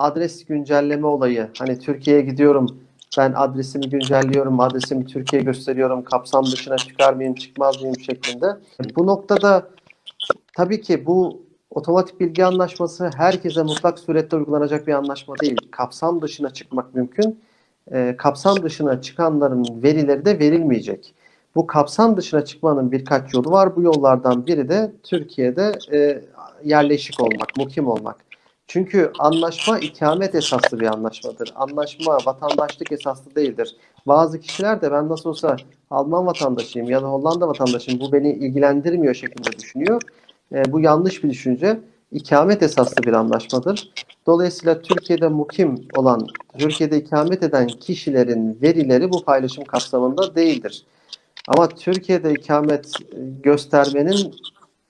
adres güncelleme olayı. Hani Türkiye'ye gidiyorum ben adresimi güncelliyorum, adresimi Türkiye'ye gösteriyorum, kapsam dışına çıkar mıyım, çıkmaz mıyım şeklinde. Bu noktada tabii ki bu otomatik bilgi anlaşması herkese mutlak surette uygulanacak bir anlaşma değil. Kapsam dışına çıkmak mümkün. Ee, kapsam dışına çıkanların verileri de verilmeyecek. Bu kapsam dışına çıkmanın birkaç yolu var. Bu yollardan biri de Türkiye'de e, yerleşik olmak, mukim olmak. Çünkü anlaşma ikamet esaslı bir anlaşmadır. Anlaşma vatandaşlık esaslı değildir. Bazı kişiler de ben nasıl olsa Alman vatandaşıyım ya da Hollanda vatandaşıyım bu beni ilgilendirmiyor şeklinde düşünüyor. E, bu yanlış bir düşünce. İkamet esaslı bir anlaşmadır. Dolayısıyla Türkiye'de mukim olan, Türkiye'de ikamet eden kişilerin verileri bu paylaşım kapsamında değildir. Ama Türkiye'de ikamet göstermenin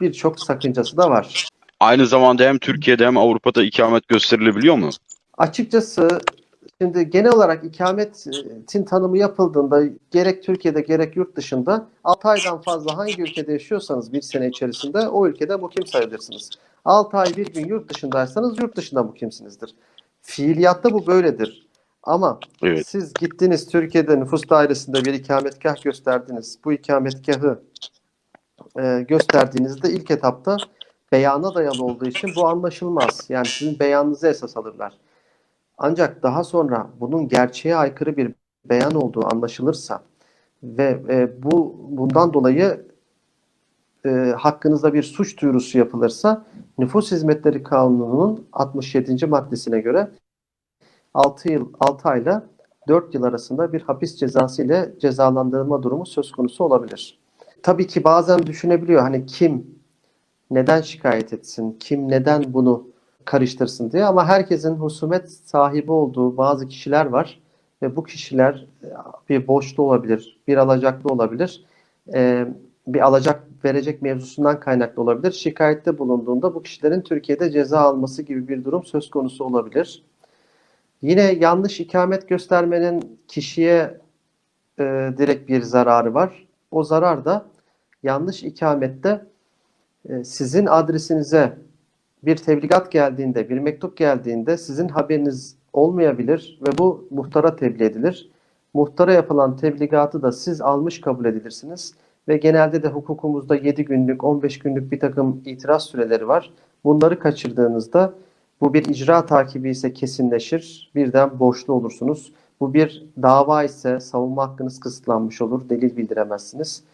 birçok sakıncası da var. Aynı zamanda hem Türkiye'de hem Avrupa'da ikamet gösterilebiliyor mu? Açıkçası şimdi genel olarak ikametin tanımı yapıldığında gerek Türkiye'de gerek yurt dışında 6 aydan fazla hangi ülkede yaşıyorsanız bir sene içerisinde o ülkede mukim sayılırsınız. 6 ay bir gün yurt dışındaysanız yurt dışında mukimsinizdir. Fiiliyatta bu böyledir. Ama Evet. siz gittiniz Türkiye'de nüfus dairesinde bir ikametgah gösterdiniz. Bu ikametgahı e, gösterdiğinizde ilk etapta beyana dayalı olduğu için bu anlaşılmaz. Yani sizin beyanınızı esas alırlar. Ancak daha sonra bunun gerçeğe aykırı bir beyan olduğu anlaşılırsa ve e, bu bundan dolayı e, hakkınızda bir suç duyurusu yapılırsa Nüfus Hizmetleri Kanunu'nun 67. maddesine göre 6 yıl 6 ayla 4 yıl arasında bir hapis cezası ile cezalandırılma durumu söz konusu olabilir. Tabii ki bazen düşünebiliyor hani kim neden şikayet etsin, kim neden bunu karıştırsın diye ama herkesin husumet sahibi olduğu bazı kişiler var ve bu kişiler e, bir borçlu olabilir, bir alacaklı olabilir, e, bir alacak verecek mevzusundan kaynaklı olabilir. Şikayette bulunduğunda bu kişilerin Türkiye'de ceza alması gibi bir durum söz konusu olabilir. Yine yanlış ikamet göstermenin kişiye e, direkt bir zararı var. O zarar da yanlış ikamette sizin adresinize bir tebligat geldiğinde, bir mektup geldiğinde sizin haberiniz olmayabilir ve bu muhtara tebliğ edilir. Muhtara yapılan tebligatı da siz almış kabul edilirsiniz ve genelde de hukukumuzda 7 günlük, 15 günlük bir takım itiraz süreleri var. Bunları kaçırdığınızda bu bir icra takibi ise kesinleşir, birden borçlu olursunuz. Bu bir dava ise savunma hakkınız kısıtlanmış olur, delil bildiremezsiniz.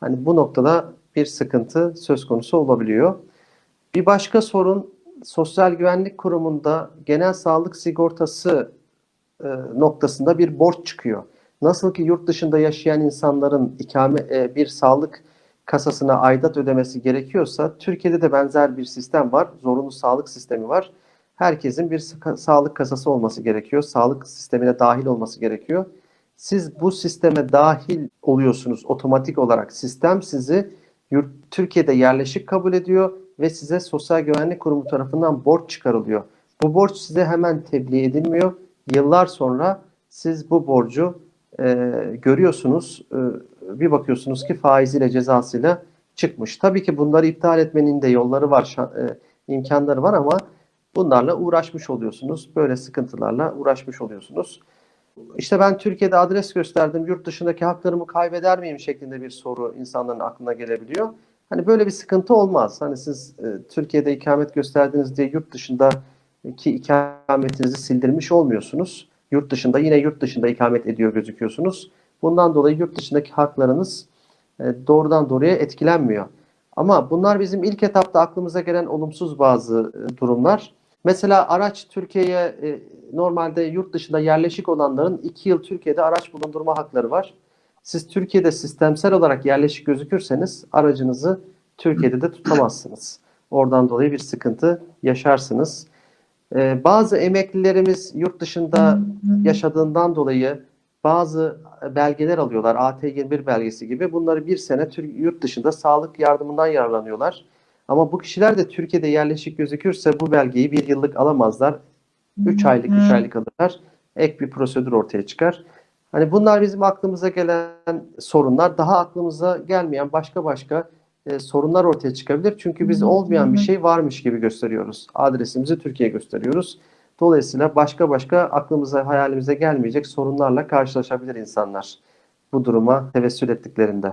Hani bu noktada bir sıkıntı söz konusu olabiliyor. Bir başka sorun Sosyal Güvenlik Kurumu'nda genel sağlık sigortası e, noktasında bir borç çıkıyor. Nasıl ki yurt dışında yaşayan insanların ikame e, bir sağlık kasasına aidat ödemesi gerekiyorsa Türkiye'de de benzer bir sistem var. Zorunlu sağlık sistemi var. Herkesin bir sa- sağlık kasası olması gerekiyor. Sağlık sistemine dahil olması gerekiyor. Siz bu sisteme dahil oluyorsunuz otomatik olarak. Sistem sizi yurt, Türkiye'de yerleşik kabul ediyor ve size Sosyal Güvenlik Kurumu tarafından borç çıkarılıyor. Bu borç size hemen tebliğ edilmiyor. Yıllar sonra siz bu borcu e, görüyorsunuz. E, bir bakıyorsunuz ki faiziyle cezasıyla çıkmış. Tabii ki bunları iptal etmenin de yolları var, e, imkanları var ama bunlarla uğraşmış oluyorsunuz. Böyle sıkıntılarla uğraşmış oluyorsunuz. İşte ben Türkiye'de adres gösterdim, yurt dışındaki haklarımı kaybeder miyim şeklinde bir soru insanların aklına gelebiliyor. Hani böyle bir sıkıntı olmaz. Hani siz e, Türkiye'de ikamet gösterdiniz diye yurt dışındaki ikametinizi sildirmiş olmuyorsunuz. Yurt dışında yine yurt dışında ikamet ediyor gözüküyorsunuz. Bundan dolayı yurt dışındaki haklarınız e, doğrudan doğruya etkilenmiyor. Ama bunlar bizim ilk etapta aklımıza gelen olumsuz bazı e, durumlar. Mesela araç Türkiye'ye e, normalde yurt dışında yerleşik olanların 2 yıl Türkiye'de araç bulundurma hakları var. Siz Türkiye'de sistemsel olarak yerleşik gözükürseniz aracınızı Türkiye'de de tutamazsınız. Oradan dolayı bir sıkıntı yaşarsınız. Ee, bazı emeklilerimiz yurt dışında yaşadığından dolayı bazı belgeler alıyorlar. AT21 belgesi gibi. Bunları bir sene Tür- yurt dışında sağlık yardımından yararlanıyorlar. Ama bu kişiler de Türkiye'de yerleşik gözükürse bu belgeyi bir yıllık alamazlar. 3 aylık, 3 aylık alırlar. Ek bir prosedür ortaya çıkar. Hani bunlar bizim aklımıza gelen sorunlar. Daha aklımıza gelmeyen başka başka e, sorunlar ortaya çıkabilir. Çünkü biz olmayan bir şey varmış gibi gösteriyoruz. Adresimizi Türkiye gösteriyoruz. Dolayısıyla başka başka aklımıza, hayalimize gelmeyecek sorunlarla karşılaşabilir insanlar bu duruma tevessül ettiklerinde.